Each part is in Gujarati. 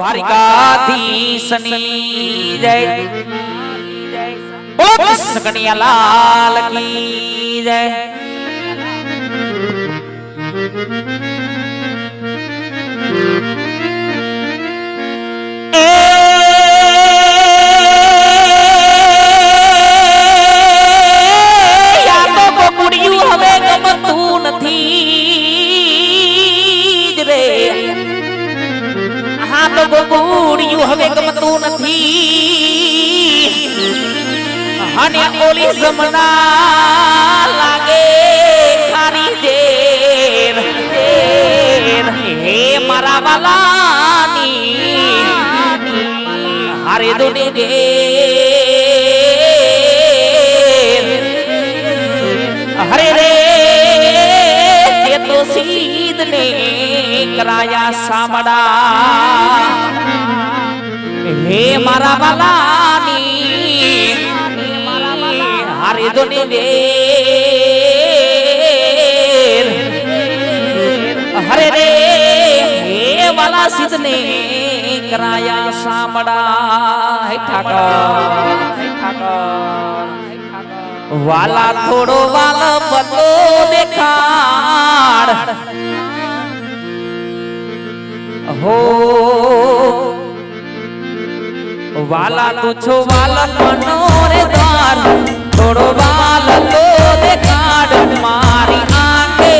દ્વારિકાધીશની જય. બોલો સકનિયા લાલ કી જય. હવે ગમતું નથી. ગોગુડિયું હવે ગમતું નથી. અને ઓલી જમના લાગે ખારી દેર હે મારા વાલાની, હારે દોડી દે. હરે રે, તે તો સીધ ને કરાયા સામડા। હે મારા બાલાની, હારે ધોની વેર। હરે રે, હે વાલા સિદ્ધને કરાયા સામડા। હે ઠાકર વાલા થોડો વાલ બદલો દેખાડ। હો વાલા તો છો વાલા મનોરે દ્વાર. થોડો વાલ તો દે કાઢ મારી આંખે.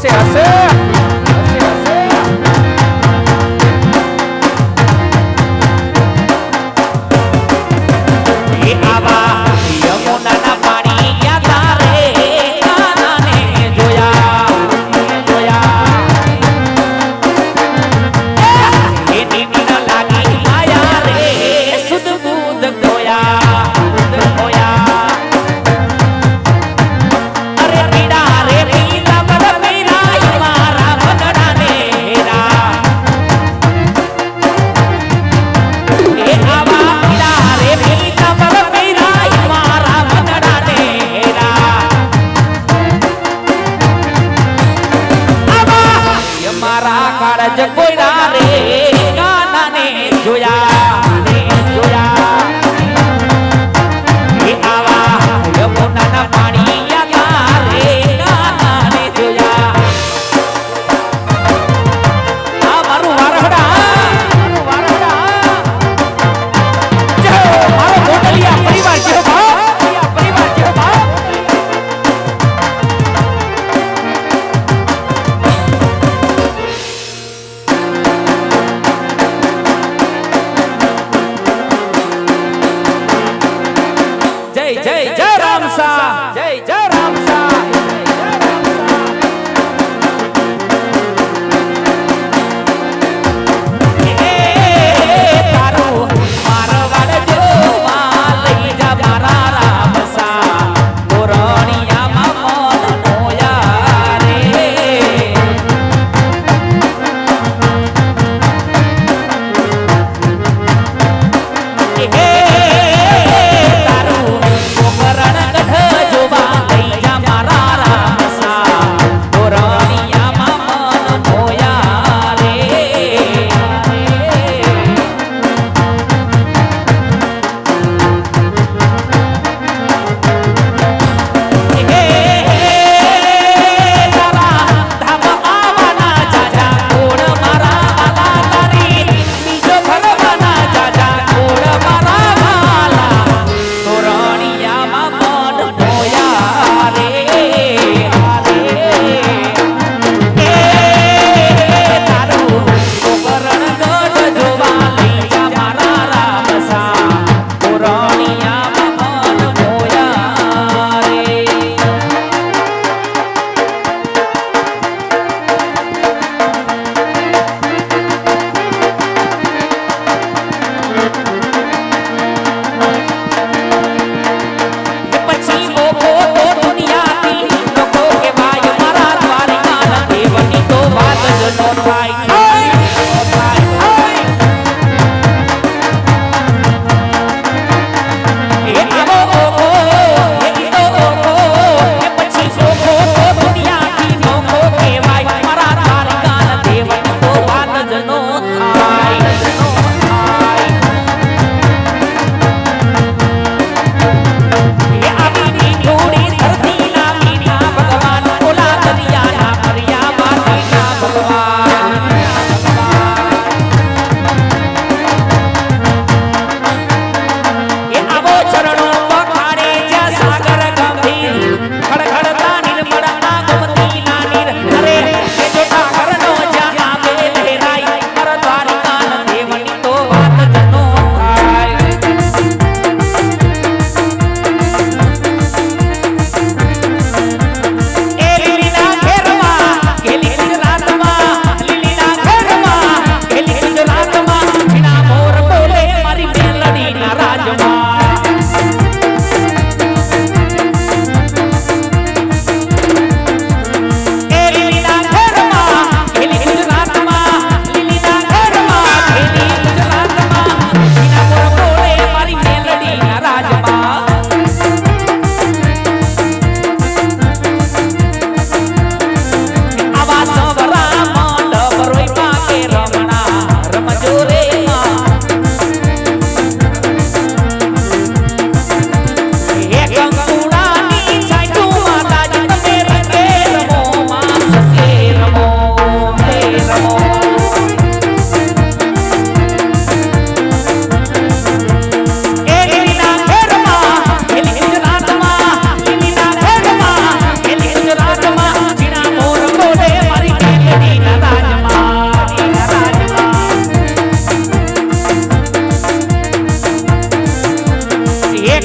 você acerta.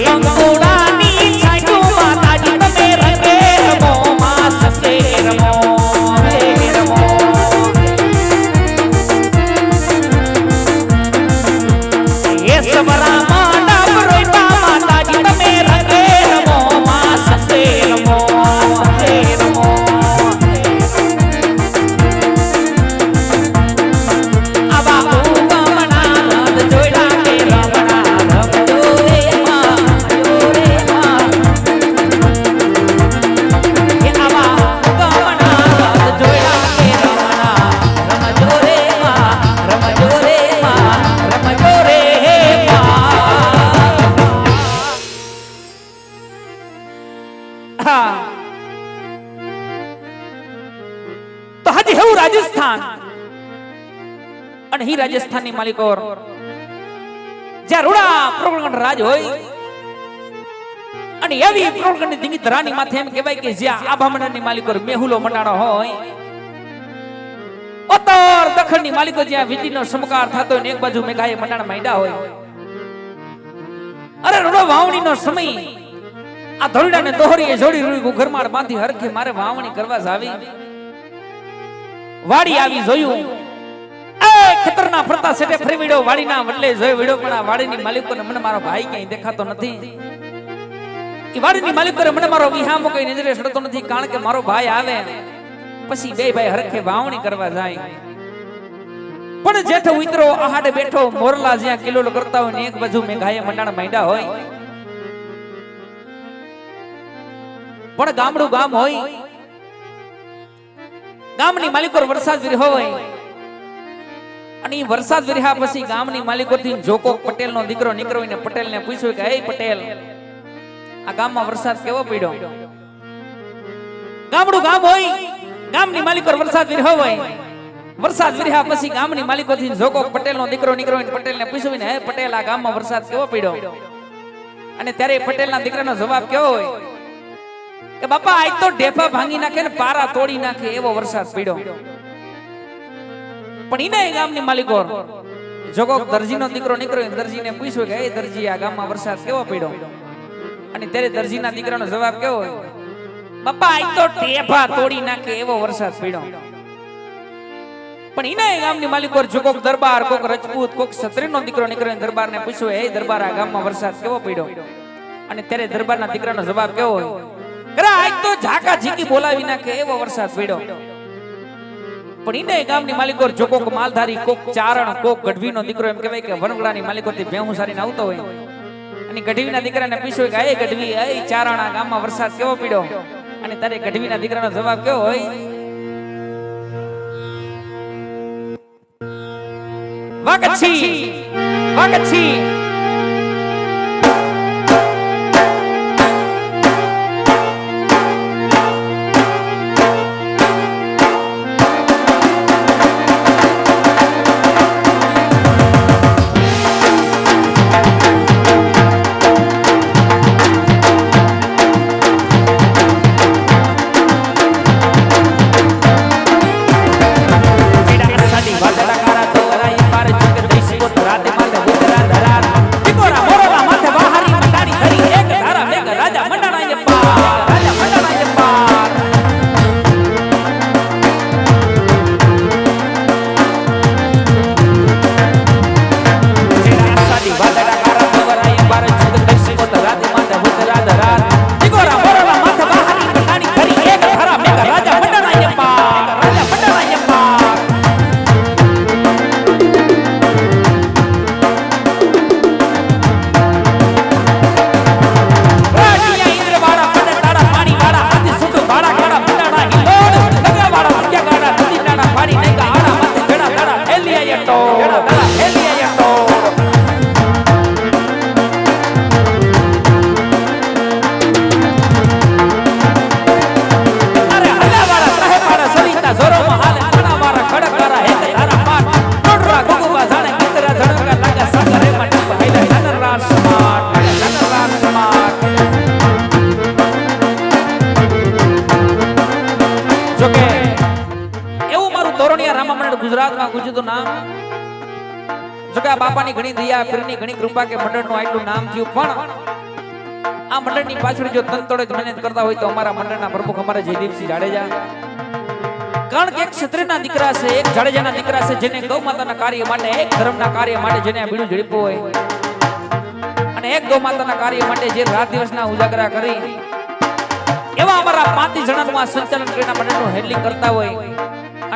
long અને હી રાજસ્થાનની માલિકો જ્યાં રૂડા પ્રોગણ રાજ હોય, અને એવી પ્રોગણની ધીંગી રાની માથે એમ કહેવાય કે જ્યાં આ બામણાની માલિકો મેહુલો મંડાણો હોય, ઉત્તર દખણની માલિકો જ્યાં વીજળીનો સમકાર થતો ને એક બાજુ મેઘાએ મંડાણ માંડ્યા હોય. અરે રૂડો વાવણીનો સમય, આ ધોરડાને દોહરીએ જોડી રૂડી ઘરમાળ બાંધી હરખે મારે વાવણી કરવા જ આવી. વાડી આવી જોયું. ખેતરના ફરતા સેટે ફરી વિડો વાડીના વડલે જોઈ વિડો પણ આ વાડીની માલિકોને મને મારો ભાઈ ક્યાંય દેખાતો નથી. એ વાડીની માલિકોને મને મારો વિહામો કઈ નજરે સડતો નથી, કારણ કે મારો ભાઈ આવે. પછી બે ભાઈ હરખે વાવણી કરવા જાય. પણ જેઠ ઉતરો, આહાડે બેઠો, મોરલા જ્યાં કિલોલ કરતા હોય ને એક બાજુ મેઘાએ મંડાણ માંડ્યા હોય. પણ ગામડું ગામ હોય. ગામની માલિકો વરસાદ હોય. અને વરસાદ વિરહા પછી ગામની માલિકોથી જોકો પટેલ નો દીકરો નીકળ્યો હોય ને પટેલ ને પૂછ્યું કે, હે પટેલ, આ ગામમાં વરસાદ કેવો પડ્યો? ગામડું ગામ હોય, ગામની માલિકો વરસાદ વિરહો હોય. વરસાદ વિરહા પછી ગામની માલિકોથી જોકો પટેલ નો દીકરો નીકળ્યો હોય ને પટેલ ને પૂછ્યું ને, હે પટેલ, આ ગામમાં વરસાદ કેવો પડ્યો? અને ત્યારે પટેલ ના દીકરાનો જવાબ કેવો હોય? કે, બાપા, આજ તો ઢેફા ભાંગી નાખે ને પારા તોડી નાખે એવો વરસાદ પડ્યો. પણ એ ગામની માલિકો જોગો દરજીનો દીકરો નીકળ્યો દરજીને પૂછ્યું કે એ દરજી આ ગામમાં વરસાદ કેવો પડ્યો? અને ત્યારે દરજીના દીકરાનો જવાબ કેવો બાપા આજ તો ટેફા તોડી નાખે એવો વરસાદ પડ્યો. પણ ઈને ગામની માલિકો જોગોક દરબાર કોક રજપૂત કોક ક્ષત્રિયનો દીકરો નીકળ્યો દરબારને પૂછ્યું એ દરબાર આ ગામમાં વરસાદ કેવો પડ્યો? અને ત્યારે દરબારના દીકરાનો જવાબ કેવો આજ તો ઝાકા ઝીકી બોલાવી નાખે એવો વરસાદ પડ્યો. પણ ઈને ગામની માલિકો જો કોક માલધારી, કોક ચારણ, કોક ગઢવીનો દીકરો એમ કહેવાય કે વનવડાની માલિકો થી ભેહું સારીને આવતો હોય. અને ગઢવીના દીકરાને પૂછ્યું કે એ ગઢવી એ ચારણ આ ગામમાં વરસાદ કેવો પડ્યો? અને તારે ગઢવીના દીકરાનો જવાબ કેવો હોય? વાગછી વાગછી કૃપા કે મંડળનું આટલું નામ થયું. પણ આ મંડળની પાછળ જો તનતોડ જ મહેનત કરતા હોય તો અમારા મંડળના પ્રમુખ અમારા જયદીપસિંહ જાડેજા. કારણ કે એક ક્ષત્રિયના દીકરા છે, એક જાડેજાના દીકરા છે, જેને ગૌ માતાના કાર્ય માટે, એક ધર્મના કાર્ય માટે જેને બીડું ઝડપ્યું હોય. અને એક ગૌ માતાના કાર્ય માટે જે રાત દિવસના ઉજાગરા કરી, એવા અમારા પાંત્રીસ જણાનું આ સંચાલન કરીને મંડળ મંડળનું હેન્ડલિંગ કરતા હોય.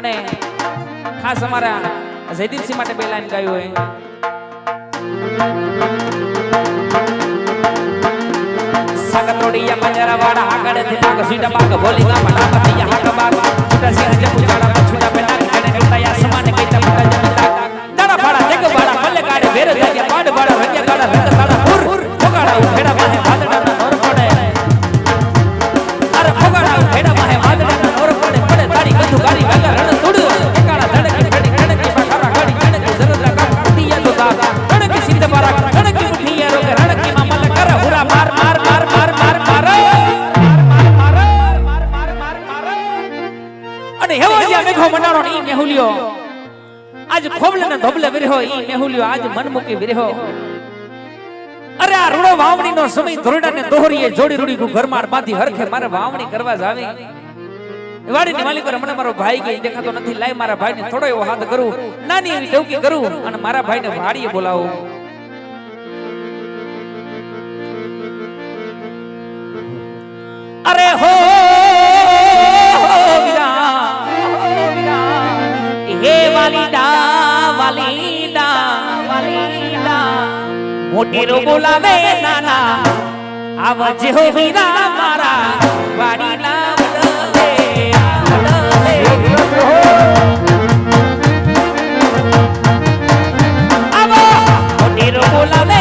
અને ખાસ અમારા જયદીપસિંહ માટે બે લાઈન ગાયું હોય. સાગરોડિયા પંજરા વાળા આગળ પાક સીડા પાક ભોલી ગા મડા પતિયા હાક બાગ છૂટા સિંહ જપુ જાડા છૂટા પેના કને કટાયા સમાન કઈતા પટા જમતા દાડા ફાડા દેગ વાળા મલ્લે ગાડે વેર જાગે પાડ વાળા રંગ્યા ગાડા રંગ કાળા પુર ફોગાડા ઉખેડા માહે પડે ઈ મેહુલ્યો આજ મન મૂકી વિરેહો અરે આ રૂડો વાવણી નો સમય ધોરડા ને દોહરીએ જોડી રૂડી નું ઘરમાર બાંધી હરખે મારે વાવણી કરવા જ આવી. વાડીની માલિક હમણાં મારો ભાઈ ગઈ, દેખાતો નથી, લાય મારા ભાઈને થોડો એવો હાથ કરું, નાની એવી ટોકી કરું અને મારા ભાઈને વાડીએ બોલાવું. અરે હો, હે વાલી મોગીરો બોલાવે નાના. આવજે હો હીરા મારા. વાડી લાવડે આવો. મોગીરો બોલાવે